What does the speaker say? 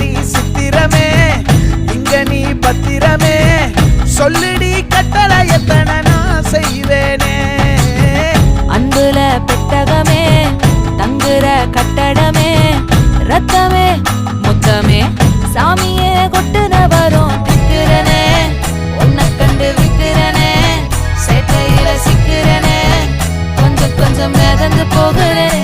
நீ சித்திரமே இங்க நீ பத்திரமே. சொல்லிடி கட்டளை எத்தனை நான் செய்வேனே. அன்புல பெட்டகமே தங்குற கட்டடமே ரத்தமே முத்தமே. சாமியே கொட்டுன வரும் திக்கிறனே உன்னை கண்டு போகிறேன்.